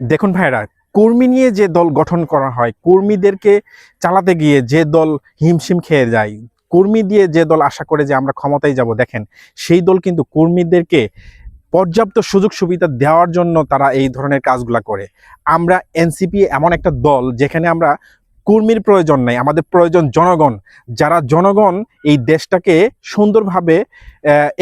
দেখুন ভাইরা কর্মী নিয়ে যে দল গঠন করা হয়, কর্মীদেরকে চালাতে গিয়ে যে দল হিমশিম খেয়ে যায়, কর্মী দিয়ে যে দল আশা করে যে আমরা ক্ষমতায় যাব, দেখেন, সেই দল কিন্তু কর্মীদেরকে পর্যাপ্ত সুযোগ সুবিধা দেওয়ার জন্য তারা এই ধরনের কাজগুলো করে। আমরা এনসিপি এমন একটা দল যেখানে আমরা কর্মীর প্রয়োজন নাই, আমাদের প্রয়োজন জনগণ। যারা জনগণ এই দেশটাকে সুন্দরভাবে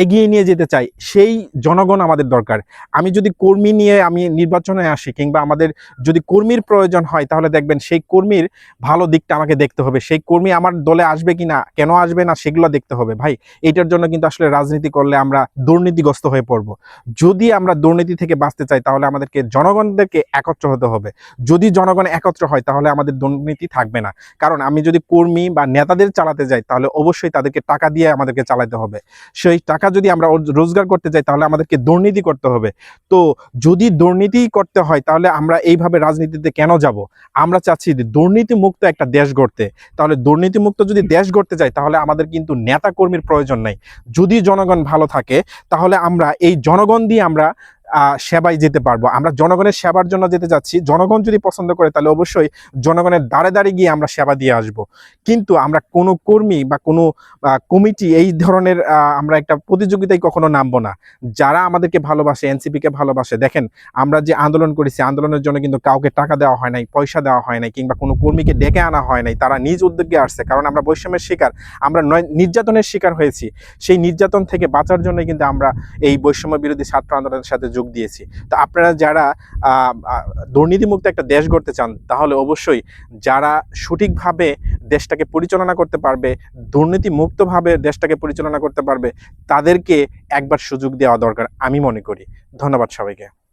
এগিয়ে নিয়ে যেতে চাই সেই জনগণ আমাদের দরকার। আমি যদি কর্মী নিয়ে আমি নির্বাচনে আসি কিংবা আমাদের যদি কর্মীর প্রয়োজন হয়, তাহলে দেখবেন সেই কর্মীর ভালো দিকটা আমাকে দেখতে হবে। সেই কর্মী আমার দলে আসবে কি না কেন আসবে না, সেগুলো দেখতে হবে। ভাই, এটার জন্য কিন্তু আসলে রাজনীতি করলে আমরা দুর্নীতিগ্রস্ত হয়ে পড়ব। যদি আমরা দুর্নীতি থেকে বাঁচতে চাই, তাহলে আমাদেরকে জনগণদেরকে একত্র হতে হবে। যদি জনগণ একত্র হয়, তাহলে আমাদের দুর্নীতি থাকবে না। কারণ আমি যদি কর্মী বা নেতাদের চালাতে যাই, তাহলে অবশ্যই তাদেরকে টাকা দিয়ে আমাদেরকে চালাতে হবে। সেই টাকা যদি আমরা রোজগার করতে যাই, তাহলে আমাদেরকে দুর্নীতি করতে হবে। তো যদি দুর্নীতি করতে হয়, তাহলে আমরা এইভাবে রাজনীতিতে কেন যাব? আমরা চাচ্ছি যে দুর্নীতি একটা দেশ গড়তে। তাহলে দুর্নীতিমুক্ত যদি দেশ গড়তে যাই, তাহলে আমাদের কিন্তু নেতা কর্মীর প্রয়োজন নাই। যদি জনগণ ভালো থাকে, তাহলে আমরা এই জনগণ দিয়ে আমরা সেবায় যেতে পারব। আমরা জনগণের সেবার জন্য যেতে যাচ্ছি। জনগণ যদি পছন্দ করে, তাহলে অবশ্যই জনগণের দাঁড়ে দাঁড়িয়ে গিয়ে আমরা সেবা দিয়ে আসব। কিন্তু আমরা কোনো কর্মী বা কোনো কমিটি এই ধরনের আমরা একটা প্রতিযোগিতায় কখনো নামবো না। যারা আমাদেরকে ভালোবাসে, এনসিপিকে ভালোবাসে, দেখেন, আমরা যে আন্দোলন করেছি, আন্দোলনের জন্য কিন্তু কাউকে টাকা দেওয়া হয় নাই, পয়সা দেওয়া হয় নাই, কিংবা কোনো কর্মীকে ডেকে আনা হয় নাই, তারা নিজ উদ্যোগে আসছে। কারণ আমরা বৈষম্যের শিকার, আমরা নির্যাতনের শিকার হয়েছি। সেই নির্যাতন থেকে বাঁচার জন্য কিন্তু আমরা এই বৈষম্য বিরোধী ছাত্র আন্দোলনের সাথে যোগ দিয়েছি। তো আপনারা যারা দুর্নীতিমুক্ত একটা দেশ গড়তে চান, তাহলে অবশ্যই যারা সঠিকভাবে দেশটাকে পরিচালনা করতে পারবে দুর্নীতি মুক্তভাবে দেশটাকে পরিচালনা করতে পারবে, তাদেরকে একবার সুযোগ দেওয়া দরকার, আমি মনে করি। ধন্যবাদ সবাইকে।